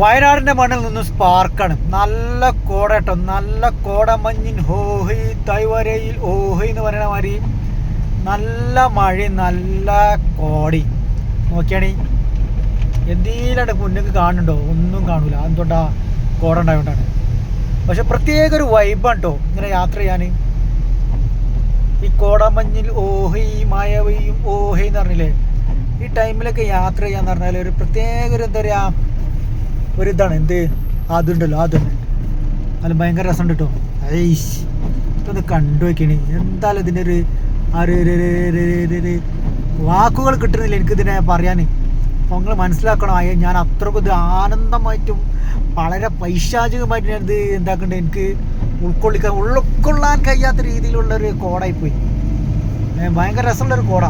വയനാടിന്റെ മണ്ണിൽ നിന്ന് സ്പാർക്കാണ്. നല്ല കോടട്ടോ നല്ല കോടമഞ്ഞിൻ ഹോഹി തൈവരയിൽ ഓഹി എന്ന് പറയുന്ന മാതിരി നല്ല മഴ നല്ല കോടി. നോക്കിയാണി എന്തേലും മുന്നേക്ക് കാണുന്നുണ്ടോ? ഒന്നും കാണൂല. എന്തുകൊണ്ടാ കോട ഉണ്ടായതുകൊണ്ടാണ് പക്ഷെ പ്രത്യേക ഒരു വൈബാണ് കേട്ടോ ഇങ്ങനെ യാത്ര ചെയ്യാൻ ഈ കോടമഞ്ഞിൽ ഓഹി മായവയും ഓഹി എന്ന് പറഞ്ഞില്ലേ ഈ ടൈമിലൊക്കെ യാത്ര ചെയ്യാന്ന് പറഞ്ഞാൽ ഒരു പ്രത്യേക ഒരു എന്താ പറയുക ഒരു ഇതാണ് എന്ത് അതുണ്ടല്ലോ അതുണ്ട് അത് ഭയങ്കര ഉണ്ട് കേട്ടോ ഐഷ് ഇതൊന്ന് കണ്ടു വയ്ക്കണേ എന്തായാലും ഇതിന്റെ ഒരു വാക്കുകൾ കിട്ടുന്നില്ല എനിക്കിതിനെ പറയാൻ. അപ്പോൾ നിങ്ങൾ മനസ്സിലാക്കണം ഞാൻ അത്രക്കും ഇത് ആനന്ദമായിട്ടും വളരെ പൈശാചികമായിട്ട് ഞാനിത് എന്താക്കണ്ടേ എനിക്ക് ഉൾക്കൊള്ളിക്കാൻ ഉൾക്കൊള്ളാൻ കഴിയാത്ത രീതിയിലുള്ളൊരു കോടായിപ്പോയി. ഭയങ്കര രസമുള്ളൊരു കോട.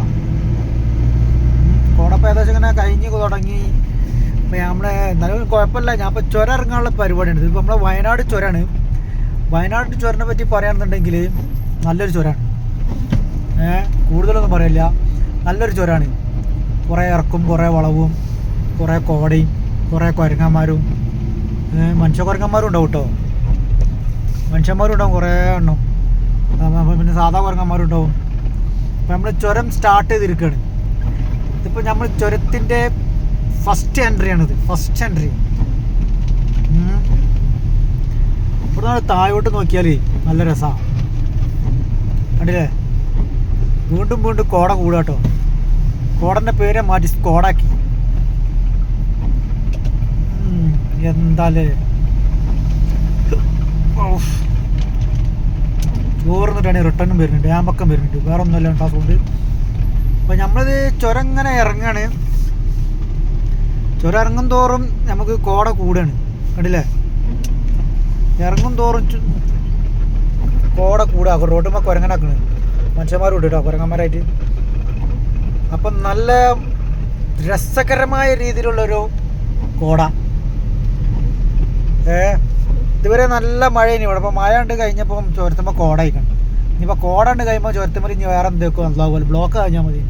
കോടപ്പം ഏകദേശം ഇങ്ങനെ കഴിഞ്ഞ് തുടങ്ങി. നമ്മളെ എന്നാലും കുഴപ്പമില്ല. ഞാൻ ഇപ്പോൾ ചുരം ഇറങ്ങാനുള്ള പരിപാടിയാണ്. ഇതിപ്പോൾ നമ്മളെ വയനാട് ചുരമാണ് വയനാട് ചുരനെ പറ്റി പറയുകയാണെന്നുണ്ടെങ്കിൽ നല്ലൊരു ചുരമാണ് കൂടുതലൊന്നും പറയില്ല. നല്ലൊരു ചുരമാണ് കുറേ ഇറക്കും കുറേ വളവും കുറേ കോടയും കുറേ കുരങ്ങന്മാരും. മനുഷ്യ കുരങ്ങന്മാരും ഉണ്ടാവും കേട്ടോ മനുഷ്യന്മാരും ഉണ്ടാവും കുറേ എണ്ണം. പിന്നെ സാധാ കുരങ്ങന്മാരും ഉണ്ടാവും. അപ്പം നമ്മൾ ചുരം സ്റ്റാർട്ട് ചെയ്തിരിക്കുകയാണ് ഇതിപ്പോൾ നമ്മൾ ചുരത്തിന്റെ ഫസ്റ്റ് എൻട്രി ആണിത്. ഫസ്റ്റ് എൻട്രി ഇവിടെ താഴോട്ട് നോക്കിയാൽ നല്ല രസമാണ് കണ്ടില്ലേ? വീണ്ടും വീണ്ടും കോട കൂടാട്ടോ കേട്ടോ. കോടന്റെ പേരെ മാറ്റി സ്കോഡാക്കി ഉം, എന്താലേ. ചോർന്നിട്ടാണ് റിട്ടേണും വരുന്നുണ്ട്. ആമ്പക്കം വരുന്നുണ്ട്. വേറെ ഒന്നുമല്ല ഉണ്ടാക്കുന്നുണ്ട് അപ്പം അപ്പോൾ നമ്മളിത് ചുരം ഇങ്ങനെ ഇറങ്ങാണ്. ചുരം ഇറങ്ങും തോറും നമുക്ക് കോട കൂടാണ്. കണ്ടില്ലേ? ഇറങ്ങും തോറും കോട കൂടുക റോഡുമ്പോൾ കുരങ്ങനാക്കണ് മനുഷ്യന്മാരും ഉണ്ട് കേട്ടോ കുരങ്ങന്മാരായിട്ട്. അപ്പം നല്ല രസകരമായ രീതിയിലുള്ളൊരു കോട. ഏ ഇതുവരെ നല്ല മഴയാണ് ഇവിടെ. അപ്പോൾ മഴ ഉണ്ട് കഴിഞ്ഞപ്പം ചുരത്തുമ്പോൾ കോട ഇനിയിപ്പോൾ കോട ഉണ്ട് കഴിയുമ്പോൾ ചുരത്തുമ്പോൾ ഇനി വേറെ എന്തൊക്കെ ബ്ലോക്ക് കഴിഞ്ഞാൽ മതി.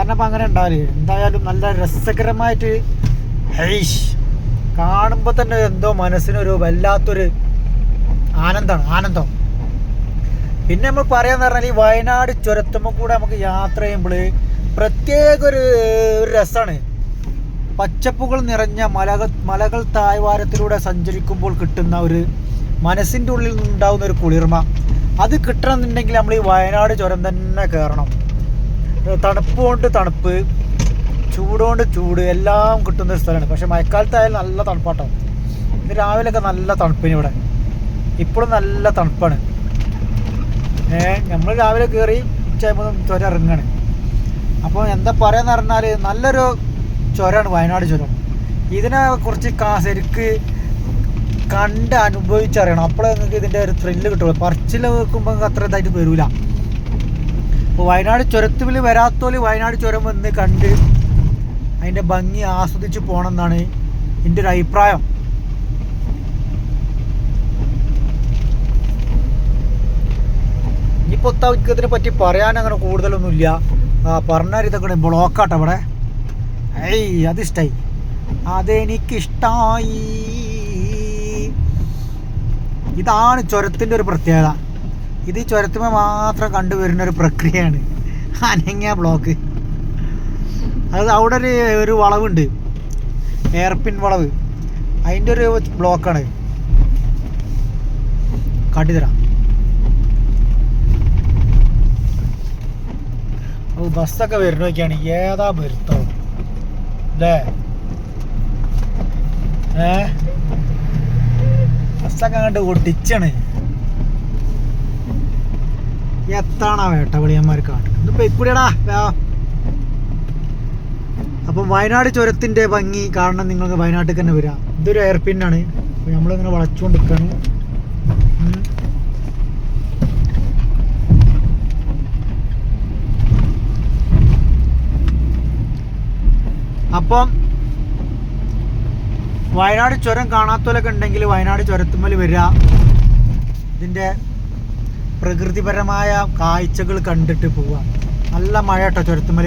സാധാരണ അപ്പം അങ്ങനെ ഉണ്ടാവില്ല? എന്തായാലും നല്ല രസകരമായിട്ട് ഹൈഷ് കാണുമ്പോൾ തന്നെ എന്തോ മനസ്സിനൊരു വല്ലാത്തൊരു ആനന്ദമാണ് ആനന്ദം. പിന്നെ നമ്മൾ പറയാന്ന് പറഞ്ഞാൽ ഈ വയനാട് ചുരത്തുമ്പോൾ കൂടെ നമുക്ക് യാത്ര ചെയ്യുമ്പോൾ പ്രത്യേക ഒരു രസമാണ് പച്ചപ്പുകൾ നിറഞ്ഞ മലകൾ മലകൾ താഴ്വാരത്തിലൂടെ സഞ്ചരിക്കുമ്പോൾ കിട്ടുന്ന ഒരു മനസ്സിന്റെ ഉള്ളിൽ നിന്നുണ്ടാവുന്ന ഒരു കുളിർമ. അത് കിട്ടണമെന്നുണ്ടെങ്കിൽ നമ്മൾ ഈ വയനാട് ചുരം തന്നെ കയറണം. തണുപ്പ് കൊണ്ട് തണുപ്പ് ചൂടുകൊണ്ട് ചൂട് എല്ലാം കിട്ടുന്ന ഒരു സ്ഥലമാണ്. പക്ഷെ മഴക്കാലത്തായാലും നല്ല തണുപ്പാട്ടോ. ഇന്ന് രാവിലെയൊക്കെ നല്ല തണുപ്പിന് ഇവിടെ. ഇപ്പോഴും നല്ല തണുപ്പാണ്. ഏ നമ്മൾ രാവിലെ കയറി ഉച്ചയാകുമ്പോൾ ചുരം ഇറങ്ങാണ്. അപ്പോൾ എന്താ പറയാന്ന് പറഞ്ഞാൽ നല്ലൊരു ചുരമാണ് വയനാട് ചുരം. ഇതിനെ കുറച്ച് ശരിക്ക് കണ്ട് അനുഭവിച്ചറിയണം. അപ്പോഴേ നിങ്ങൾക്ക് ഇതിന്റെ ഒരു ത്രില്ല് കിട്ടുള്ളൂ. പറച്ചിൽ വെക്കുമ്പോൾ അത്ര ഇതായിട്ട് വരില്ല അപ്പോൾ വയനാട് ചുരത്തിൽ വരാത്തോൽ വയനാട് ചുരം വന്ന് കണ്ട് അതിന്റെ ഭംഗി ആസ്വദിച്ച് പോകണം എന്നാണ് എന്റെ ഒരു അഭിപ്രായം. ഇനിയിപ്പോൾ ഇതിനെ പറ്റി പറയാൻ അങ്ങനെ കൂടുതലൊന്നുമില്ല. പറഞ്ഞാൽ ഇതൊക്കെ ബ്ലോക്കാട്ടോ ഇവിടെ. ഏയ് അതിഷ്ടായി അതെനിക്കിഷ്ടായി. ഇതാണ് ചുരത്തിന്റെ ഒരു പ്രത്യേകത. ഇത് ഈ മാത്രം കണ്ടുവരുന്ന ഒരു പ്രക്രിയയാണ്. അനങ്ങിയ ബ്ലോക്ക് അത് അവിടെ ഒരു ഒരു വളവുണ്ട്. എയർപിൻ വളവ്. അതിന്റെ ഒരു ബ്ലോക്കാണ് കാട്ടിത്തരാം ഓ ബസ്സൊക്കെ വരുന്നൊക്കെയാണ് ഏതാ വരുത്തോ? അല്ലേ? ഏ? ബസ്സൊക്കെ അങ്ങോട്ട് ഒടിച്ചാണ്. എത്താണാ വേട്ടവിളിയന്മാർ കാട്ടുന്നത്? ഇതിപ്പോ ഇക്കൂടിയടാ അപ്പം വയനാട് ചുരത്തിന്റെ ഭംഗി കാണണം നിങ്ങൾക്ക് വയനാട്ടിൽ തന്നെ വരാം. ഇതൊരു എയർപിന്നാണ് അപ്പോൾ നമ്മളിങ്ങനെ വളച്ചുകൊണ്ട് നിൽക്കുകയാണ് അപ്പം വയനാട് ചുരം കാണാത്തവരൊക്കെ ഉണ്ടെങ്കിൽ വയനാട് ചുരത്തുമ്മൽ വരിക ഇതിന്റെ പ്രകൃതിപരമായ കാഴ്ചകൾ കണ്ടിട്ട് പോവുക. നല്ല മഴ കേട്ടോ ചുരത്തുമ്മൽ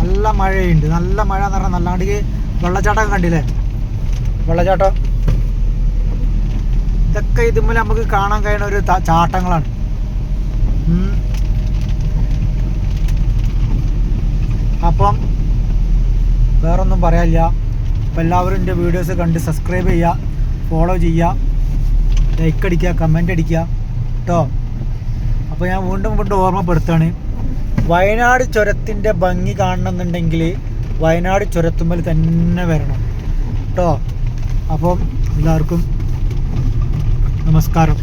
നല്ല മഴയുണ്ട്. നല്ല മഴ എന്ന് പറഞ്ഞാൽ നല്ലാണ്ട് വെള്ളച്ചാട്ടം കണ്ടില്ലേ? വെള്ളച്ചാട്ടം? ഇതൊക്കെ ഇതുമ്മൽ നമുക്ക് കാണാൻ കഴിയുന്ന ഒരു ചാട്ടങ്ങളാണ്. അപ്പം വേറൊന്നും പറയാനില്ല. അപ്പം എല്ലാവരും എന്റെ വീഡിയോസ് കണ്ട് സബ്സ്ക്രൈബ് ചെയ്യുക ഫോളോ ചെയ്യുക ലൈക്ക് അടിക്കുക കമന്റ് അടിക്കുക. കേട്ടോ? അപ്പോൾ ഞാൻ വീണ്ടും വീണ്ടും ഓർമ്മപ്പെടുത്താണ് വയനാട് ചുരത്തിന്റെ ഭംഗി കാണണമെന്നുണ്ടെങ്കിൽ വയനാട് ചുരത്തുമ്മൽ തന്നെ വരണം. കേട്ടോ അപ്പം എല്ലാവർക്കും നമസ്കാരം.